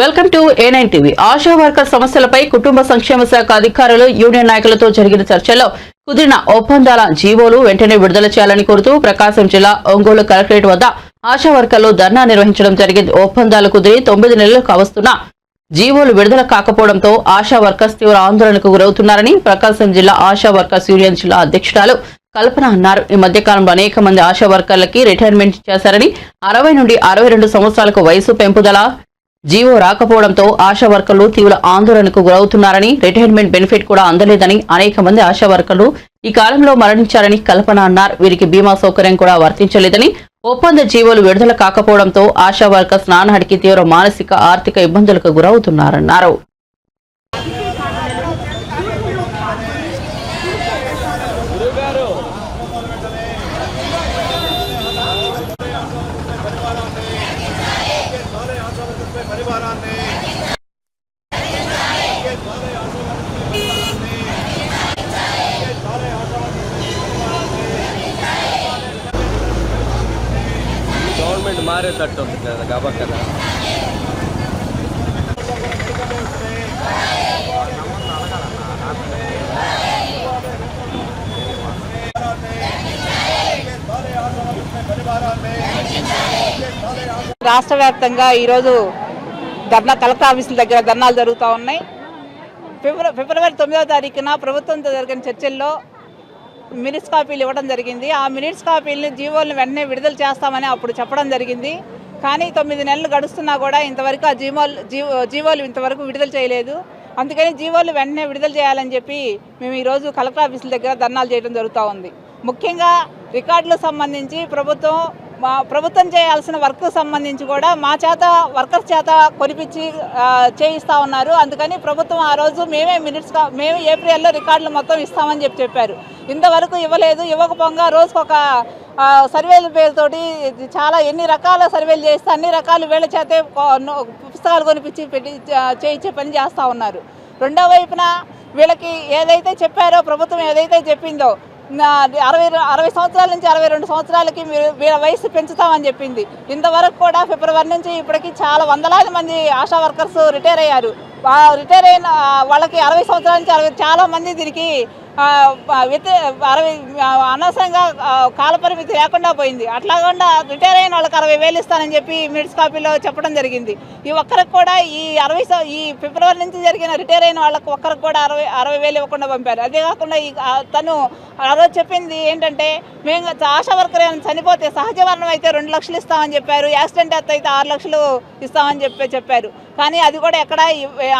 Welcome to A nine TV ASHA worker సమస్యలపై కుటుంబ సంక్షేమ శాఖ అధికారులు యూనియన్ నాయకులతో జరిగిన చర్చలో కుదిరిన ఒప్పందాల జీవోలు వెంటనే విడుదల చేయాలని కోరుతూ ప్రకాశం జిల్లా ఒంగోలు కలెక్టరేట్ వద్ద ఆశా వర్కర్లు ధర్నా నిర్వహించడం జరిగింది. ఒప్పందాలు కుదిరి తొమ్మిది నెలలు కావస్తున్న జీవోలు విడుదల కాకపోవడంతో ఆశా వర్కర్స్ తీవ్ర ఆందోళనకు గురవుతున్నారని ప్రకాశం జిల్లా ఆశా వర్కర్స్ యూనియన్ జిల్లా అధ్యక్షురాలు కల్పన అన్నారు. ఈ మధ్య కాలంలో అనేక మంది ఆశా వర్కర్లకి రిటైర్మెంట్ చేశారని అరవై నుండి అరవై రెండు సంవత్సరాలకు వయసు పెంపుదల జీవో రాకపోవడంతో ఆశా వర్కర్లు తీవ్ర ఆందోళనకు గురవుతున్నారని రిటైర్మెంట్ బెనిఫిట్ కూడా అందలేదని అనేక మంది ఆశా వర్కర్లు ఈ కాలంలో మరణించారని కల్పన అన్నారు. వీరికి బీమా సౌకర్యం కూడా వర్తించలేదని ఒప్పంద జీవోలు విడుదల కాకపోవడంతో ఆశా వర్కర్స్ నానాటికి తీవ్ర మానసిక ఆర్థిక ఇబ్బందులకు గురవుతున్నారన్నారు. గవర్నమెంట్ ఉంది కదా కాబట్టి కదా. రాష్ట్ర వ్యాప్తంగా ఈరోజు ధర్నా కలెక్టర్ ఆఫీసుల దగ్గర ధర్నాలు జరుగుతూ ఉన్నాయి. ఫిబ్రవరి ఫిబ్రవరి తొమ్మిదవ తారీఖున ప్రభుత్వంతో జరిగిన చర్చల్లో మినిట్స్ కాపీలు ఇవ్వడం జరిగింది. ఆ మినిట్స్ కాపీలను జీవోలను వెంటనే విడుదల చేస్తామని అప్పుడు చెప్పడం జరిగింది. కానీ తొమ్మిది నెలలు గడుస్తున్నా కూడా ఇంతవరకు ఆ జీవోలు జీవో జీవోలు ఇంతవరకు విడుదల చేయలేదు. అందుకని జీవోలు వెంటనే విడుదల చేయాలని చెప్పి మేము ఈరోజు కలెక్టర్ ఆఫీసుల దగ్గర ధర్నాలు చేయడం జరుగుతూ ఉంది. ముఖ్యంగా రికార్డులకు సంబంధించి ప్రభుత్వం మా ప్రభుత్వం చేయాల్సిన వర్క్ సంబంధించి కూడా మా చేత వర్కర్స్ చేత కొనిపించి చేయిస్తూ చేయిస్తా ఉన్నారు. అందుకని ప్రభుత్వం ఆ రోజు మేమే మినిట్స్ మేము మేమే ఏప్రిల్లో రికార్డులు మొత్తం ఇస్తామని చెప్పి చెప్పారు. ఇంతవరకు ఇవ్వలేదు ఇవ్వకపోగా రోజుకు ఒక సర్వేల పేరుతోటి చాలా ఎన్ని రకాల సర్వేలు చేస్తే అన్ని రకాలు వీళ్ళ చేతే పుస్తకాలు కొనిపించి పెట్టి చేయించే పని చేస్తూ ఉన్నారు. రెండో వైపున వీళ్ళకి ఏదైతే చెప్పారో ప్రభుత్వం ఏదైతే చెప్పిందో అరవై అరవై సంవత్సరాల నుంచి అరవై రెండు సంవత్సరాలకి మీరు వీళ్ళ వయసు పెంచుతామని చెప్పింది. ఇంతవరకు కూడా ఫిబ్రవరి నుంచి ఇప్పటికి చాలా వందలాది మంది ఆశా వర్కర్స్ రిటైర్ అయ్యారు. రిటైర్ అయిన వాళ్ళకి అరవై సంవత్సరాల నుంచి అరవై చాలా మంది దీనికి వ్యతి అరవై అనవసరంగా కాలపరిమితి లేకుండా పోయింది. అట్లాగకుండా రిటైర్ అయిన వాళ్ళకి అరవై వేలు ఇస్తానని చెప్పి మిడ్స్ కాపీలో చెప్పడం జరిగింది. ఈ ఒక్కరికి కూడా ఈ అరవై ఈ ఫిబ్రవరి నుంచి జరిగిన రిటైర్ అయిన వాళ్ళకి ఒక్కరికి కూడా అరవై అరవై వేలు ఇవ్వకుండా పంపారు. అదే కాకుండా ఈ తను ఆ రోజు చెప్పింది ఏంటంటే మేము ఆశా వర్కర్ చనిపోతే సహజ మరణం అయితే రెండు లక్షలు ఇస్తామని చెప్పారు. యాక్సిడెంట్ అయితే ఆరు లక్షలు ఇస్తామని చెప్పి చెప్పారు. కానీ అది కూడా ఎక్కడ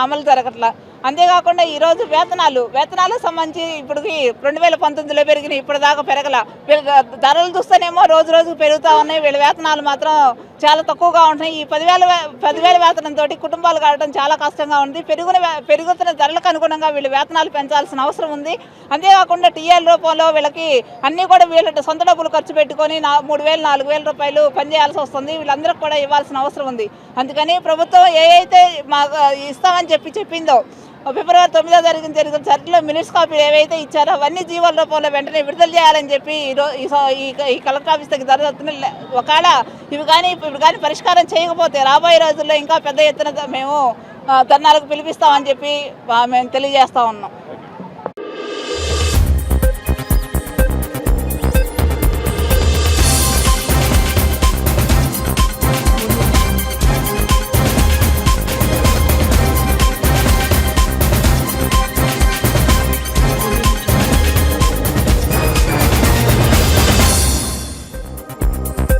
అమలు జరగట్లా. అంతేకాకుండా ఈరోజు వేతనాలు వేతనాలకు సంబంధించి ఇప్పటికి రెండు వేల పంతొమ్మిదిలో పెరిగినాయి ఇప్పటిదాకా పెరగల వీళ్ళ ధరలు చూస్తేనేమో రోజు రోజు పెరుగుతూ ఉన్నాయి. వీళ్ళ వేతనాలు మాత్రం చాలా తక్కువగా ఉంటున్నాయి. ఈ పదివేల పదివేల వేతనంతో కుటుంబాలు కావడం చాలా కష్టంగా ఉంది. పెరుగున పెరుగుతున్న ధరలకు అనుగుణంగా వీళ్ళు వేతనాలు పెంచాల్సిన అవసరం ఉంది. అంతేకాకుండా టీఎల్ రూపంలో వీళ్ళకి అన్నీ కూడా వీళ్ళ సొంత డబ్బులు ఖర్చు పెట్టుకొని నా మూడు వేలు నాలుగు వేల రూపాయలు పనిచేయాల్సి వస్తుంది. వీళ్ళందరికీ కూడా ఇవ్వాల్సిన అవసరం ఉంది. అందుకని ప్రభుత్వం ఏ అయితే మాకు ఇస్తామని చెప్పి చెప్పిందో ఫిబ్రవరి తొమ్మిదో తారీఖున జరిగిన చర్చలో మినిట్స్ కాపీలు ఏవైతే ఇచ్చారో అవన్నీ జీవోల రూపంలో వెంటనే విడుదల చేయాలని చెప్పి ఈ ఈ కలెక్టర్ ఆఫీస్ దగ్గర జరుగుతున్న ఒకవేళ ఇవి కానీ ఇప్పుడు కానీ పరిష్కారం చేయకపోతే రాబోయే రోజుల్లో ఇంకా పెద్ద ఎత్తున మేము ధర్నాలకు పిలిపిస్తామని చెప్పి మేము తెలియజేస్తా ఉన్నాం.